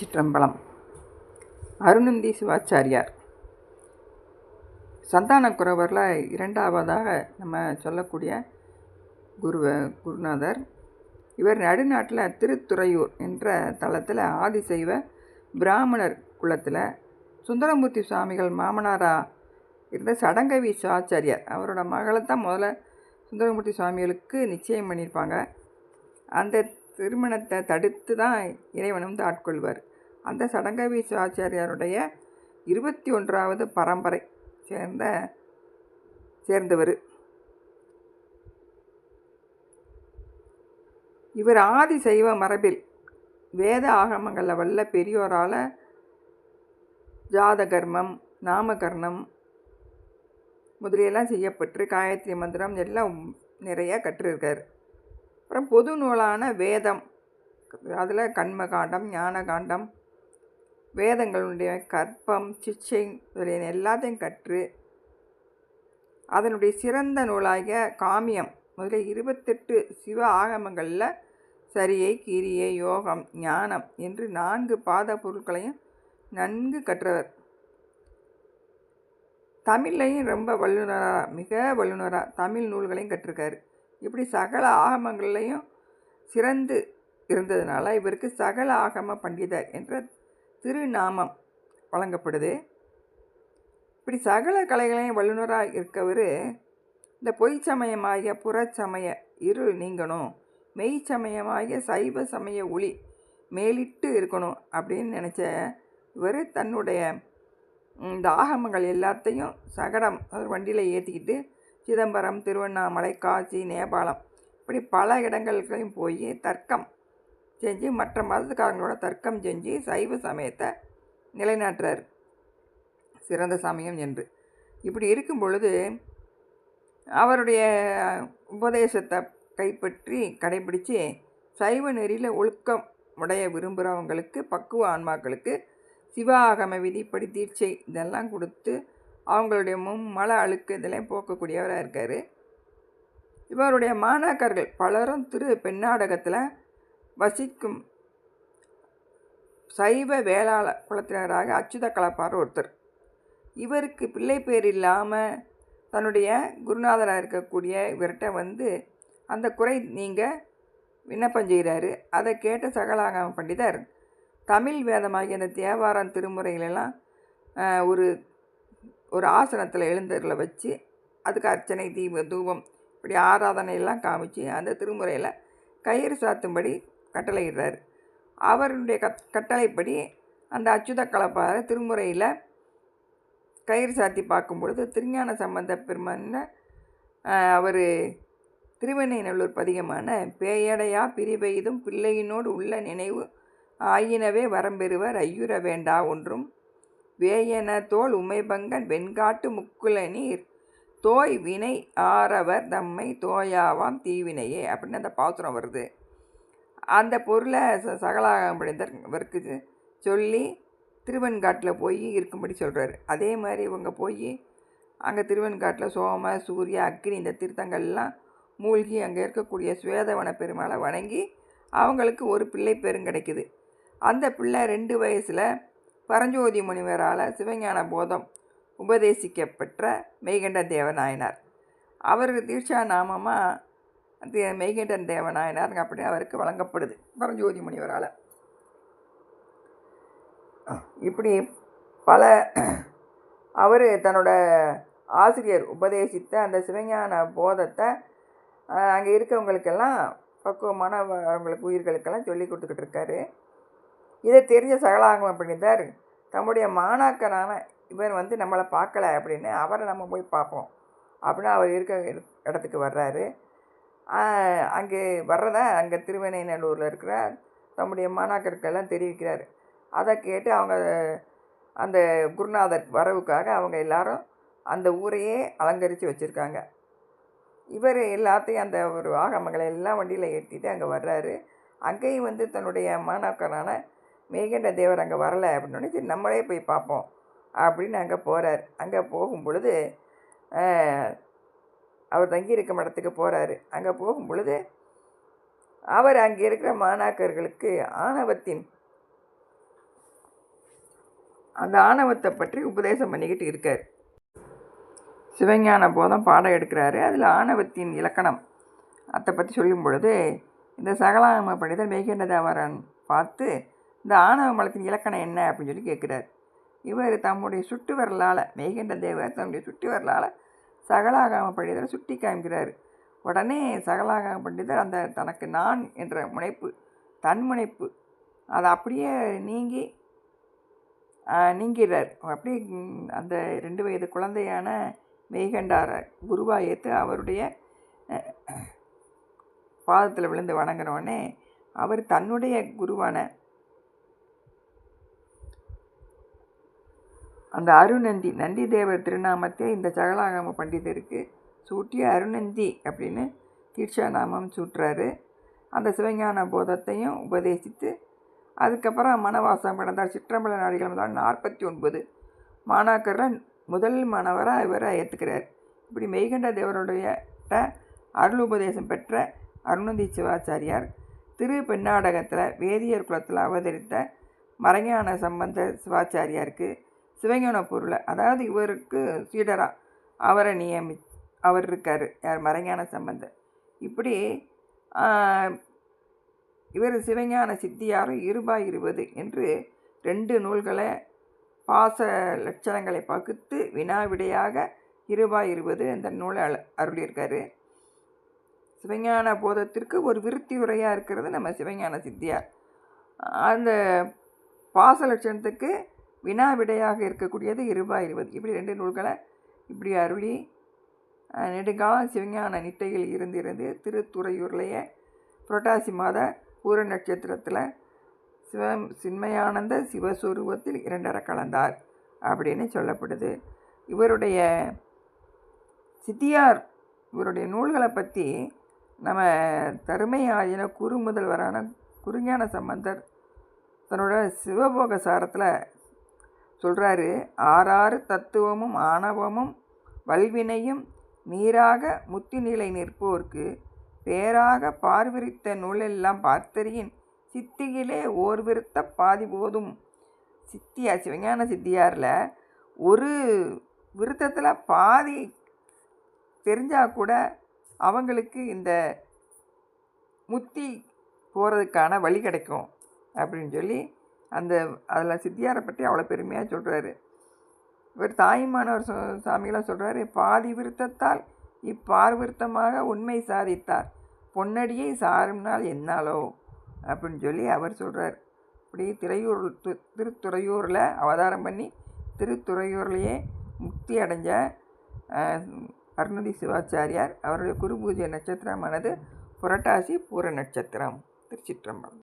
திருச்சிற்றம்பலம். அருணந்தி சிவாச்சாரியார் சந்தான குறவரில் இரண்டாவதாக நம்ம சொல்லக்கூடிய குருவ குருநாதர். இவர் நடுநாட்டில் திருத்துறையூர் என்ற தளத்தில் ஆதிசைவ பிராமணர் குலத்தில் சுந்தரமூர்த்தி சுவாமிகள் மாமனாரா இருந்த சடங்கவி சிவாச்சாரியார் அவரோட மகளை தான் முதல்ல சுந்தரமூர்த்தி சுவாமிகளுக்கு நிச்சயம் பண்ணியிருப்பாங்க அந்த திருமணத்தை தடுத்து தான் இறைவன் வந்து ஆட்கொள்வார். அந்த சடங்கவி சிவாச்சாரியாருடைய இருபத்தி ஒன்றாவது பரம்பரை சேர்ந்த சேர்ந்தவர். இவர் ஆதி சைவ மரபில் வேத ஆகமங்களில் வல்ல பெரியோரால் ஜாதகர்மம் நாமகர்ணம் முதலியெல்லாம் செய்யப்பட்டு காயத்ரி மந்திரம் எல்லாம் நிறைய கற்றிருக்கார். அப்புறம் பொது நூலான வேதம் அதில் கண்மகாண்டம் ஞானகாண்டம் வேதங்களுடைய கற்பம் சிச்சை முதலிய எல்லாத்தையும் கற்று அதனுடைய சிறந்த நூலாகிய காமியம் முதலில் இருபத்தெட்டு சிவ ஆகமங்களில் சரியை கிரியை யோகம் ஞானம் என்று நான்கு பாத பொருட்களையும் நன்கு கற்றவர். தமிழ்லையும் ரொம்ப வல்லுநராக மிக வல்லுநராக தமிழ் நூல்களையும் கற்றிருக்காரு. இப்படி சகல ஆகமங்கள்லையும் சிறந்து இருந்ததுனால இவருக்கு சகல ஆகம பண்டிதர் என்ற திருநாமம் வழங்கப்படுது. இப்படி சகல கலைகளையும் வல்லுநராக இருக்கவர் இந்த பொய் சமயமாகிய புறச்சமய இருள் நீங்கணும். மெய் சமயமாகிய சைவ சமய ஒளி மேலிட்டு இருக்கணும் அப்படின்னு நினச்ச இவர் தன்னுடைய இந்த ஆகமங்கள் எல்லாத்தையும் சகடம் ஒரு வண்டியில் ஏற்றிக்கிட்டு சிதம்பரம் திருவண்ணாமலை காசி நேபாளம் இப்படி பல இடங்களுக்கும் போய் தர்க்கம் செஞ்சு மற்ற மதத்துக்காரங்களோட தர்க்கம் செஞ்சு சைவ சமயத்தை நிலைநாட்டுறார். சிறந்த சமயம் என்று. இப்படி இருக்கும் பொழுது அவருடைய உபதேசத்தை கைப்பற்றி கடைபிடித்து சைவ நெறியில் ஒழுக்கம் உடைய விரும்புகிறவங்களுக்கு பக்குவ ஆன்மாக்களுக்கு சிவாகம விதிப்படி தீட்சை இதெல்லாம் கொடுத்து அவங்களுடைய மும் மல அழுக்கு இதெல்லாம் போக்கக்கூடியவராக இருக்கார். இவருடைய மாணாக்கர்கள் பலரும் திரு பெண்ணாடகத்தில் வசிக்கும் சைவ வேளாள குலத்தினராக அச்சுத கலப்பார் ஒருத்தர். இவருக்கு பிள்ளை பேர் இல்லாமல் தன்னுடைய குருநாதராக இருக்கக்கூடிய இவர்கிட்ட வந்து அந்த குறை நீங்கள் விண்ணப்பம் செய்கிறாரு அதை கேட்ட சகலாகம பண்டிதர் தமிழ் வேதமாகிய அந்த தேவாரம் திருமுறைகளெல்லாம் ஒரு ஒரு ஆசனத்தில் எழுந்தரில் வச்சு அதுக்கு அர்ச்சனை தீப தூபம் இப்படி ஆராதனையெல்லாம் காமிச்சு அந்த திருமுறையில் கயிறு சாத்தும்படி கட்டளையிடுறார். அவருடைய கத் கட்டளைப்படி அந்த அச்சுத கலப்பார திருமுறையில் கயிறு சாத்தி பார்க்கும் பொழுது திருஞான சம்பந்த பெருமான அவர் திருவெண்ணைநல்லூர் பதிகமான பேயடையா பிரிவெய்தும் பிள்ளையினோடு உள்ள நினைவு ஆயினவே வரம்பெறுவர் ஐயுற வேண்டா ஒன்றும். வேயன தோல் உமைபங்கன் வெண்காட்டு முக்குல நீர் தோய் வினை ஆறவர் தம்மை தோயாவாம் தீவினையே அப்படின்னு அந்த பாசுரம் வருது. அந்த பொருளை ச சகலாகம்படிந்தர் சொல்லி திருவெண்காட்டில் போய் இருக்கும்படி சொல்கிறாரு அதே மாதிரி இவங்க போய் அங்கே திருவெண்காட்டில் சோம சூரிய அக்னி இந்த தீர்த்தங்கள்லாம் மூழ்கி அங்கே இருக்கக்கூடிய சுவேதவன பெருமாளை வணங்கி அவங்களுக்கு ஒரு பிள்ளை பெரும் கிடைக்குது. அந்த பிள்ளை ரெண்டு வயசில் பரஞ்சோதி முனிவரால் சிவஞான போதம் உபதேசிக்கப்பெற்ற மெய்கண்ட தேவநாயனார் அவர் தீட்சா நாமமாக மெய்கண்டன் தேவநாயனார் அப்படி அவருக்கு வழங்கப்படுது. பரஞ்சோதி முனிவரால் இப்படி பல அவர் தன்னோட ஆசிரியர் உபதேசித்த அந்த சிவஞான போதத்தை அங்கே இருக்கவங்களுக்கெல்லாம் பக்குவமான அவங்களுக்கு உயிர்களுக்கெல்லாம் சொல்லி கொடுத்துக்கிட்டு இருக்காரு. இதை தெரிஞ்ச சகலாகம பண்டிதர் தம்முடைய மாணாக்கரான இவர் வந்து நம்மளை பார்க்கல அப்படின்னு அவரை நம்ம போய் பார்ப்போம். அப்படின்னு அவர் இருக்க இடத்துக்கு வர்றாரு. அங்கே வர்றதா அங்கே திருவெண்ணைநல்லூரில் இருக்கிற தம்முடைய மாணாக்கருக்கெல்லாம் தெரிவிக்கிறார். அதை கேட்டு அவங்க அந்த குருநாதர் வரவுக்காக அவங்க எல்லாரும் அந்த ஊரையே அலங்கரித்து வச்சுருக்காங்க. இவர் எல்லாத்தையும் அந்த ஒரு ஆகமங்களை எல்லாம் வண்டியில் ஏற்றிட்டு அங்கே வர்றாரு. அங்கேயும் வந்து தன்னுடைய மாணாக்கரான மேகண்ட தேவர் அங்கே வரலை அப்படின்னு சரி நம்மளே போய் பார்ப்போம் அப்படின்னு அங்கே போகிறார் அங்கே போகும் பொழுது அவர் தங்கியிருக்கும் இடத்துக்கு போகிறாரு அங்கே போகும் பொழுது அவர் அங்கே இருக்கிற மாணாக்கர்களுக்கு ஆணவத்தின் அந்த ஆணவத்தை பற்றி உபதேசம் பண்ணிக்கிட்டு இருக்கார். சிவஞான போதம் பாடம் எடுக்கிறாரு. அதில் ஆணவத்தின் இலக்கணம் அதை பற்றி சொல்லும் பொழுது இந்த சகலாம பண்டிதர் மெய்கண்ட தேவரன் பார்த்து இந்த ஆணவ மலத்தின் இலக்கணம் என்ன அப்படின்னு சொல்லி கேட்குறார். இவர் தம்முடைய சுட்டு வரலால் மேகண்ட தேவர் தன்னுடைய சுட்டு வரலால் சகலாகாம பண்டிதரை சுட்டி காமிக்கிறார் உடனே சகலாகாம பண்டிதர் அந்த தனக்கு நான் என்ற முனைப்பு தன் முனைப்பு அதை அப்படியே நீங்கி நீங்கிறார். அப்படி அந்த ரெண்டு வயது குழந்தையான மெய்கண்டார குருவாக ஏற்று அவருடைய பாதத்தில் விழுந்து வணங்கினோடனே அவர் தன்னுடைய குருவான அந்த அருணந்தி நந்தி தேவர் திருநாமத்தை இந்த சகலாகம பண்டிதருக்கு சூட்டி அருணந்தி அப்படின்னு தீட்சாநாமம் சூட்டுறாரு. அந்த சிவஞான போதத்தையும் உபதேசித்து அதுக்கப்புறம் மனவாசம் கடந்தார் சிற்றம்பல நாடுகள் முதல் நாற்பத்தி ஒன்பது மாணாக்கரில் முதல் மாணவராக இவரை ஏற்றுக்கிறார் இப்படி மெய்கண்ட தேவருடைய அருள் உபதேசம் பெற்ற அருணந்தி சிவாச்சாரியார் திரு பெண்ணாடகத்தில் வேதியர் குலத்தில் அவதரித்த மறைஞான சம்பந்த சிவாச்சாரியாருக்கு சிவஞான பொருளை. அதாவது இவருக்கு சீடராக அவரை நியமி அவர் இருக்கார். யார்? மறைஞான சம்பந்தர். இப்படி இவர் சிவஞான சித்தியாரும் இருபாய் இருபது என்று ரெண்டு நூல்களை பாச லட்சணங்களை பகுத்து வினாவிடையாக இருபாய் இருபது அந்த நூலை அருளியிருக்காரு. சிவஞான போதத்திற்கு ஒரு விருத்தி உரையாக இருக்கிறது நம்ம சிவஞான சித்தியார். அந்த பாச லட்சணத்துக்கு வினா விடையாக இருக்கக்கூடியது இருபாய் இருபது. இப்படி ரெண்டு நூல்களை இப்படி அருளி நெடுங்காலம் சிவஞான நிட்டையில் இருந்திருந்து திருத்துறையூர்லேயே புரட்டாசி மாத பூர நட்சத்திரத்தில் சிவம் சின்மயானந்த சிவஸ்வரூபத்தில் இரண்டரை கலந்தார் அப்படின்னு சொல்லப்படுது. இவருடைய சித்தியார் இவருடைய நூல்களை பற்றி நம்ம தருமை ஆயின குரு முதல்வரான குருஞான சம்பந்தர் தன்னோட சிவபோக சாரத்தில் சொல்கிறாரு ஆறாறு தத்துவமும் ஆணவமும் வல்வினையும் நீராக முத்தி நிலை நிற்போர்க்கு பேராக பார்விரித்த நூலெல்லாம் பார்த்தறியின் சித்தியிலே ஓர் விருத்த பாதி போதும். சித்தியா? சிவஞான சித்தியாரில் ஒரு விருத்தத்தில் பாதி தெரிஞ்சால் கூட அவங்களுக்கு இந்த முத்தி போகிறதுக்கான வழி கிடைக்கும் அப்படின்னு சொல்லி அந்த அதில் சித்தியாரை பற்றி அவ்வளோ பெருமையாக சொல்கிறாரு இவர் தாயுமானவர் சாமிகளாக சொல்கிறாரு பாதி விருத்தத்தால் இப்பார்விருத்தமாக உண்மை சாதித்தார். பொன்னடியை சாரும் நாள் என்னாலோ? அப்படின்னு சொல்லி அவர் சொல்கிறார் இப்படி திரையூர் திருத்துறையூரில் அவதாரம் பண்ணி திருத்துறையூர்லேயே முக்தி அடைஞ்ச அருணதி சிவாச்சாரியார் அவருடைய குரு பூஜை நட்சத்திரமானது புரட்டாசி பூர நட்சத்திரம் திருச்சிற்றம்பலம்.